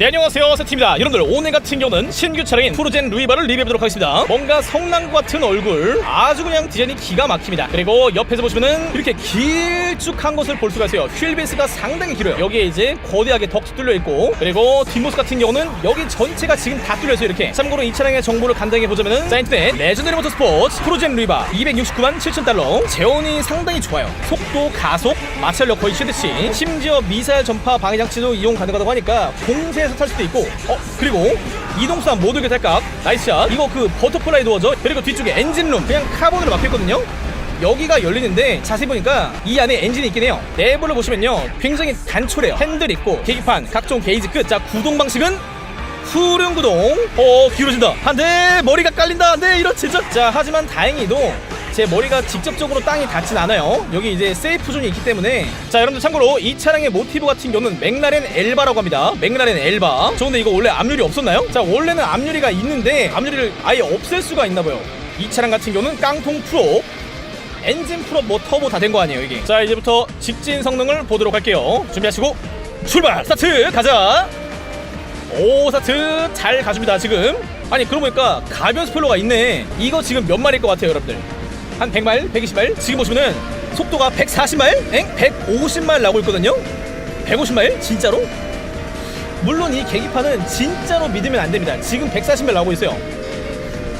네 안녕하세요. 세팀입니다. 여러분들 오늘 같은 경우는 신규 차량인 프로젠 루이바를 리뷰해보도록 하겠습니다. 뭔가 성남 같은 얼굴 아주 그냥 디자인이 기가 막힙니다. 그리고 옆에서 보시면은 이렇게 길쭉한 것을 볼 수가 있어요. 휠베이스가 상당히 길어요. 여기에 이제 거대하게 덕트 뚫려 있고 그리고 뒷모습 같은 경우는 여기 전체가 지금 다 뚫려 있어요 이렇게. 참고로 이 차량의 정보를 간단히 보자면은 자 인터넷 레전더리 모터스포츠 프로젠 루이바 269만 7천 달러. 재원이 상당히 좋아요. 속도 가속 마찰력 거의 최대치. 심지어 미사일 전파 방해 장치도 이용 가능하다고 하니까 공세 에서 탈 수도 있고 어 그리고 이동수한 모두 교탈각. 나이스샷. 이거 그 버터플라이 도어죠. 그리고 뒤쪽에 엔진룸. 그냥 카본으로 막혀있거든요. 여기가 열리는데 자세히 보니까 이 안에 엔진이 있긴 해요. 내부를 보시면요. 굉장히 단촐해요. 핸들 있고 계기판 각종 게이지 끝자 구동 방식은 후륜 구동. 어 길어진다. 안돼 머리가 깔린다! 이런 진짜 자 하지만 다행히도 제 머리가 직접적으로 땅에 닿진 않아요. 여기 이제 세이프 존이 있기 때문에. 자 여러분들 참고로 이 차량의 모티브 같은 경우는 맥라렌 엘바라고 합니다. 맥라렌 엘바. 저 근데 이거 원래 앞유리 없었나요? 자 원래는 앞유리가 있는데 앞유리를 아예 없앨 수가 있나 봐요. 이 차량 같은 경우는 깡통 프로 엔진 풀업 뭐 터보 다 된 거 아니에요 이게. 자 이제부터 직진 성능을 보도록 할게요. 준비하시고 출발! 스타트! 가자! 오 스타트! 잘 가줍니다 지금. 아니 그러고 보니까 가변 스포일러가 있네. 이거 지금 몇 마리일 것 같아요 여러분들 한 100마일 120마일? 지금 보시면은 속도가 140마일? 엥? 150마일 나오고 있거든요? 150마일? 진짜로? 물론 이 계기판은 진짜로 믿으면 안 됩니다. 지금 140마일 나오고 있어요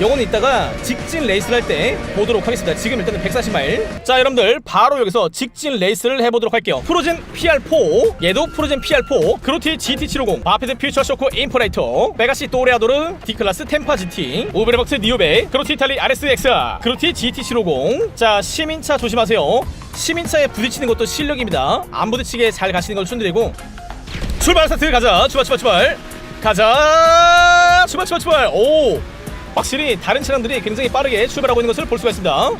요거는 이따가 직진 레이스를 할 때 보도록 하겠습니다. 지금 일단은 140마일. 자, 여러분들 바로 여기서 직진 레이스를 해보도록 할게요. 프로젠 PR4, 얘도 프로젠 PR4, 그로티 GT750, 바페드 퓨처 쇼크 인포레이터, 메가시 또레아도르, D클래스 템파 GT, 오브레벅트 니오베, 그로티 이탈리 RSX, 그로티 GT750. 자, 시민차 조심하세요. 시민차에 부딪히는 것도 실력입니다. 안 부딪히게 잘 가시는 걸 추천드리고 출발 스타트 가자. 출발 출발 출발. 가자. 출발 출발 출발. 오. 확실히 다른 차량들이 굉장히 빠르게 출발하고 있는 것을 볼 수가 있습니다.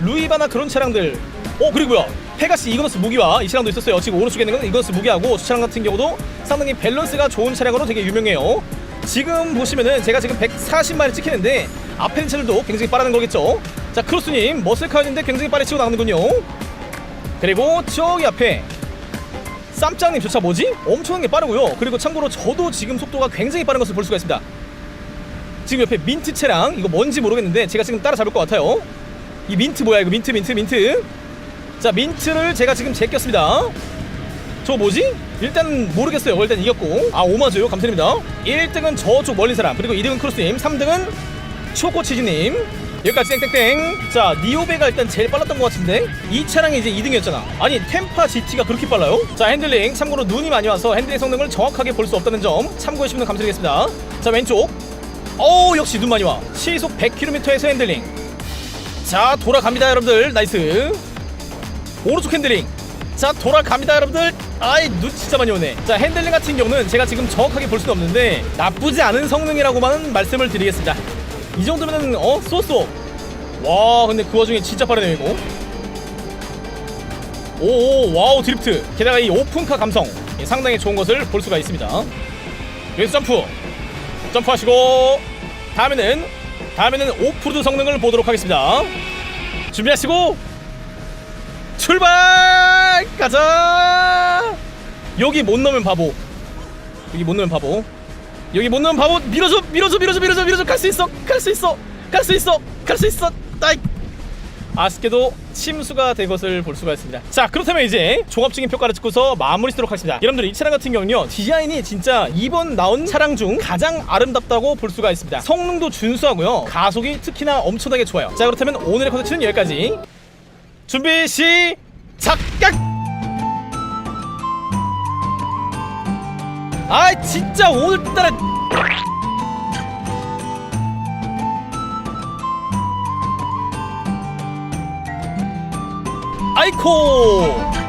루이바나 그런 차량들. 어 그리고요. 페가시 이그너스 무기와 이 차량도 있었어요. 지금 오른쪽에 있는 건 이그너스 무기하고 저 차량 같은 경우도 상당히 밸런스가 좋은 차량으로 되게 유명해요. 지금 보시면은 제가 지금 140마일 찍히는데 앞에 있는 차들도 굉장히 빠르는 거겠죠. 자 크로스님 머슬카인데 굉장히 빠르게 치고 나가는군요. 그리고 저기 앞에 쌈짱님 저차 뭐지? 엄청나게 빠르고요. 그리고 참고로 저도 지금 속도가 굉장히 빠른 것을 볼 수가 있습니다. 지금 옆에 민트 차량 이거 뭔지 모르겠는데 제가 지금 따라잡을 것 같아요. 이 민트 뭐야 이거 민트 민트 민트? 자 민트를 제가 지금 제꼈습니다. 저 뭐지? 일단 모르겠어요. 일단 이겼고. 아 오마주요? 감사드립니다. 1등은 저쪽 멀린 사람. 그리고 2등은 크로스님. 3등은 초코치즈님. 여기까지 땡땡땡. 자 니오베가 일단 제일 빨랐던 것 같은데? 이 차량이 이제 2등이었잖아. 아니 템파 GT가 그렇게 빨라요? 자 핸들링. 참고로 눈이 많이 와서 핸들링 성능을 정확하게 볼 수 없다는 점 참고해주시면 감사드리겠습니다. 자 왼쪽 어우 역시 눈 많이 와. 시속 100km에서 핸들링. 자 돌아갑니다 여러분들. 나이스. 오른쪽 핸들링. 자 돌아갑니다 여러분들. 아이 눈 진짜 많이 오네. 자 핸들링 같은 경우는 제가 지금 정확하게 볼 수는 없는데 나쁘지 않은 성능이라고만 말씀을 드리겠습니다. 이 정도면은 어? 쏘쏘. 와 근데 그 와중에 진짜 빠르네요 이거. 오오 와우 드리프트. 게다가 이 오픈카 감성. 예, 상당히 좋은 것을 볼 수가 있습니다. 여기서 점프. 점프하시고 다음에는 다음에는 오프로드 성능을 보도록 하겠습니다. 준비하시고 출발 가자. 여기 못 넣으면 바보. 여기 못 넣으면 바보. 여기 못 넣으면 바보. 밀어줘 밀어줘 밀어줘 밀어줘 밀어줘 갈 수 있어 갈 수 있어 갈 수 있어 갈 수 있어. 따이. 아쉽게도 침수가 된 것을 볼 수가 있습니다. 자, 그렇다면 이제 종합적인 평가를 듣고서 마무리 쓰도록 하겠습니다. 여러분들 이 차량 같은 경우는요, 디자인이 진짜 이번 나온 차량 중 가장 아름답다고 볼 수가 있습니다. 성능도 준수하고요, 가속이 특히나 엄청나게 좋아요. 자, 그렇다면 오늘의 컨텐츠는 여기까지. 준비 시작! 아, 진짜 오늘따라 아이코